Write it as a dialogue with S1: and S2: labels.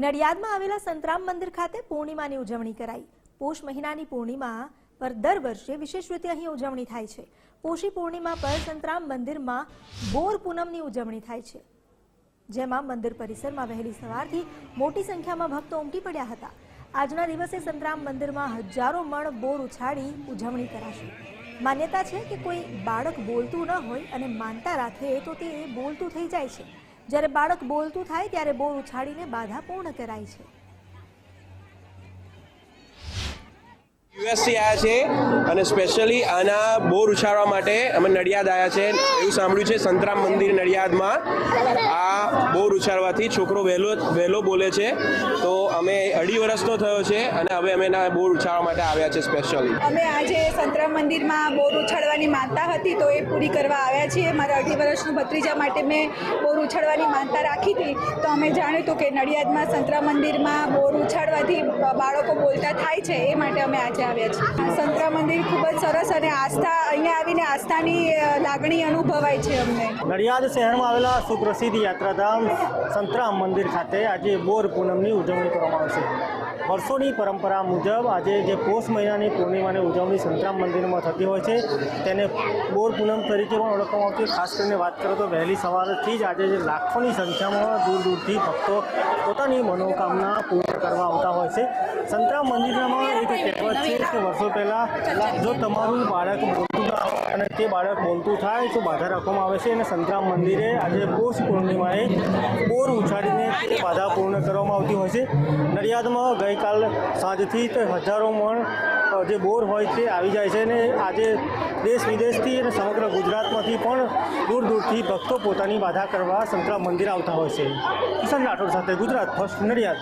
S1: નડિયાદમાં આવેલા સંતરામ મંદિર ખાતે પૂર્ણિમાની ઉજવણી કરાઈ. પોષ મહિનાની પૂર્ણિમા પર દર વર્ષે વિશેષ રીતે અહીં ઉજવણી થાય છે. પોષી પૂર્ણિમા પર સંતરામ મંદિરમાં બોર પૂનમની ઉજવણી થાય છે. જેમાં મંદિર પરિસરમાં વહેલી સવારથી મોટી સંખ્યામાં ભક્તો ઉમટી પડ્યા હતા. આજના દિવસે સંતરામ મંદિરમાં હજારો મણ બોર ઉછાળી ઉજવણી કરાશે. માન્યતા છે કે કોઈ બાળક બોલતું ન હોય અને માનતા રાખે તો તે બોલતું થઈ જાય છે. જ્યારે બાળક બોલતું થાય ત્યારે બોર ઉછાળીને બાધા પૂર્ણ કરાય છે.
S2: યુએસથી આવ્યા છે અને સ્પેશિયલી આના બોર ઉછાળવા માટે અમે નડિયાદ આવ્યા છે. એવું સાંભળ્યું છે સંતરામ મંદિર નડિયાદમાં. આ બોર ઉછાળવાથી છોકરો વહેલો વહેલો બોલે છે. તો અમે અઢી વર્ષનો થયો છે અને હવે અમે એના બોર ઉછાળવા માટે આવ્યા છે સ્પેશિયલી
S3: અમે આજે સંતરામ મંદિરમાં બોર ઉછાળવાની માનતા હતી તો એ પૂરી કરવા આવ્યા છીએ. મારા અઢી વર્ષનું ભત્રીજા માટે મેં બોર ઉછાળવાની માનતા રાખી હતી. તો અમે જાણ્યું હતું કે નડિયાદમાં સંતરામ મંદિરમાં બોર ઉછાળવાથી બાળકો બોલતા થાય છે એ માટે અમે આજે આવ્યા છીએ આ સંતરામ મંદિર ખૂબ જ સરસ અને આસ્થા, અહીંયા આવીને આસ્થાની લાગણી અનુભવાય છે અમને.
S4: નડિયાદ શહેરમાં આવેલા સુપ્રસિદ્ધ યાત્રાધામ સંતરામ મંદિર ખાતે આજે બોર પૂનમની ઉજવણી કરવામાં આવશે. વર્ષોની પરંપરા મુજબ આજે જે પોષ મહિનાની પૂર્ણિમાની ઉજવણી સંતરામ મંદિરમાં થતી હોય છે, તેને બોર પૂનમ તરીકે પણ ઓળખવામાં આવતી ખાસ કરીને વાત કરો તો વહેલી સવારથી જ આજે જે લાખોની સંખ્યામાં દૂર દૂરથી ભક્તો પોતાની મનોકામના પૂર્ણ કરવા આવતા હોય છે. સંતરામ મંદિરમાં એક કહેવત છે કે વર્ષો પહેલાં જો તમારું બાળક બોલતું અને તે બાળક બોલતું થાય તો બાધા રાખવામાં આવે છે અને સંતરામ મંદિરે આજે પોષ પૂર્ણિમાએ બોર ઉછાળીને તે બાધા પૂર્ણ કરવામાં આવતી હોય છે. નડિયાદમાં ગઈકાલ સાંજથી હજારો મણ જે બોર હોય તે આવી જાય છે અને આજે દેશ વિદેશથી અને સમગ્ર ગુજરાતમાંથી પણ દૂર દૂરથી ભક્તો પોતાની બાધા કરવા સંતરામ મંદિર આવતા હોય છે. કિશન રાઠોડ સાથે ગુજરાત ફર્સ્ટ નડિયાદ.